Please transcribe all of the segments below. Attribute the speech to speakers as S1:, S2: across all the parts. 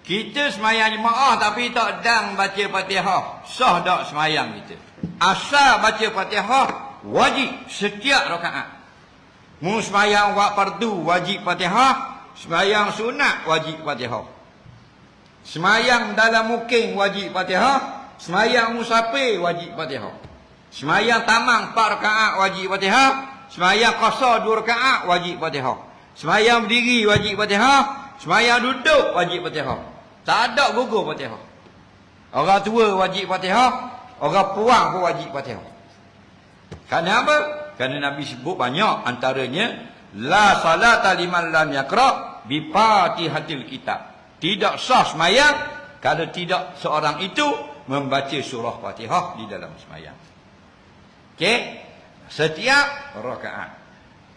S1: Kita semayang jemaah tapi tak dang baca Fatihah. Sah tak semayang kita. Asal baca Fatihah wajib setiap rakaat. Mu semayang wak fardu wajib Fatihah, semayang sunat wajib Fatihah. Semayang dalam mukim wajib Fatihah, semayang musafir wajib Fatihah. Semayang tamang 4 rakaat wajib Fatihah, semayang qasar 2 rakaat wajib Fatihah. Semayang berdiri wajib Fatihah, semayang duduk wajib Fatihah. Tak ada gugur Fatihah. Orang tua wajib Fatihah, orang puang pun wajib Fatihah. Kerana apa? Kerana Nabi sebut banyak antaranya la salata liman lam yaqra bi Fatihatil kitab. Tidak sah semayang kalau tidak seorang itu membaca surah Fatihah di dalam semayang. Okey? Setiap rakaat.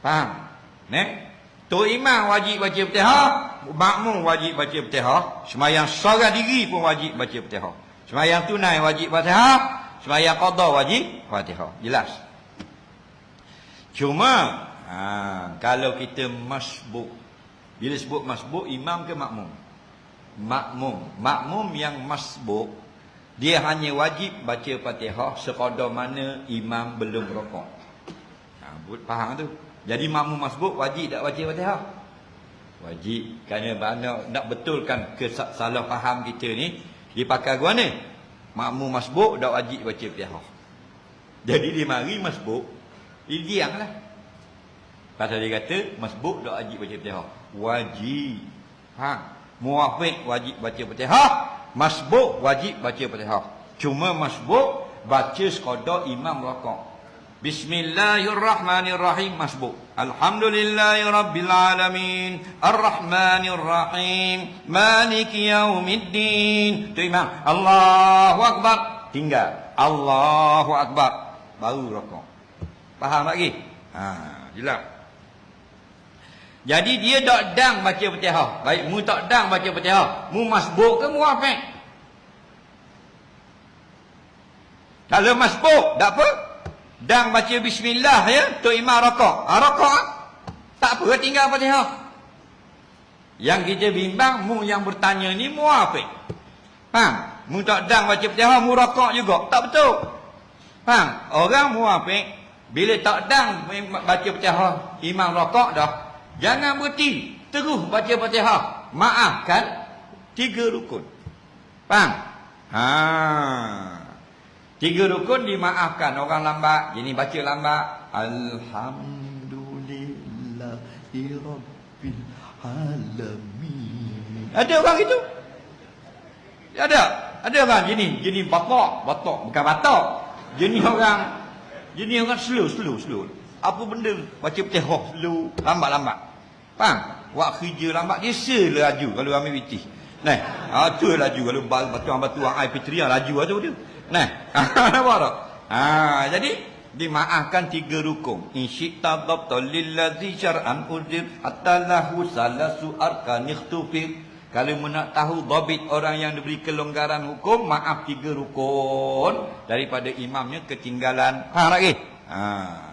S1: Faham? Ne? Tu imam wajib baca Fatihah, makmum wajib baca Fatihah, sembahyang seorang diri pun wajib baca Fatihah. Sembahyang tunai wajib Fatihah, sembahyang qada wajib Fatihah. Jelas. Cuma ha, kalau kita masbuk bila sebut masbuk imam ke makmum? Makmum. Makmum yang masbuk dia hanya wajib baca Fatihah sekadar mana imam belum rokok. Ha, faham tu? Jadi makmum masbuk wajib tak baca Fatihah? Wajib. Kerana mana nak betulkan kesalah faham kita ni, dia pakai gua ni. Makmum masbuk tak wajib baca Fatihah. Jadi dia mari masbuk, dia diam lah. Pasal dia kata, masbuk tak wajib baca Fatihah. Wajib. Ha. Muafiq wajib baca Fatihah. Masbuk wajib baca Fatihah. Cuma masbuk baca sekadar imam rokok. Bismillahirrahmanirrahim masbuk. Alhamdulillahirabbil alamin. Arrahmanirrahim. Maliki yaumiddin. Tu imam. Allahu akbar. Tinggal. Allahu akbar. Baru rokok. Faham lagi? Ha, jelas. Jadi dia tak dang baca Fatihah. Baik mu tak dang baca Fatihah. Mu masbuk ke mu apa? Kalau masbuk, tak apa? Dan baca bismillah ya, tu imam rokok. Ha, rokok tak apa tinggal Fatihah. Yang kita bimbang mu yang bertanya ni mu apa? Faham? Mu tak dang baca Fatihah, mu rokok juga. Tak betul. Faham? Orang mu apa? Bila tak dang baca Fatihah, imam rokok dah. Jangan berhenti. Terus baca Fatihah. Maafkan tiga rukun. Faham? Haa. Tiga rukun dimaafkan orang lambat. Jadi baca lambat. Alhamdulillahirabbil alamin. Ada orang itu? Ada. Ada orang jenis jenis batok, batok bukan batok. Jenis orang jenis orang slow, slow, slow. Apa benda baca Fatihah slow, lambat-lambat. Faham? Wak kerja lambat dia sel laju kalau ambil witih. Nah, ah tu laju kalau batu-batu IP3 laju aja dia. Nah, nampak tak? Ha, jadi dimaafkan tiga rukun. In syi'ta dhabta lillazi syar'an ujib hatta lahu salasu arkan ikhtufir. Kalau nak tahu dhabit orang yang diberi kelonggaran hukum, maaf tiga rukun daripada imamnya ketinggalan. Ha lagi. Ha.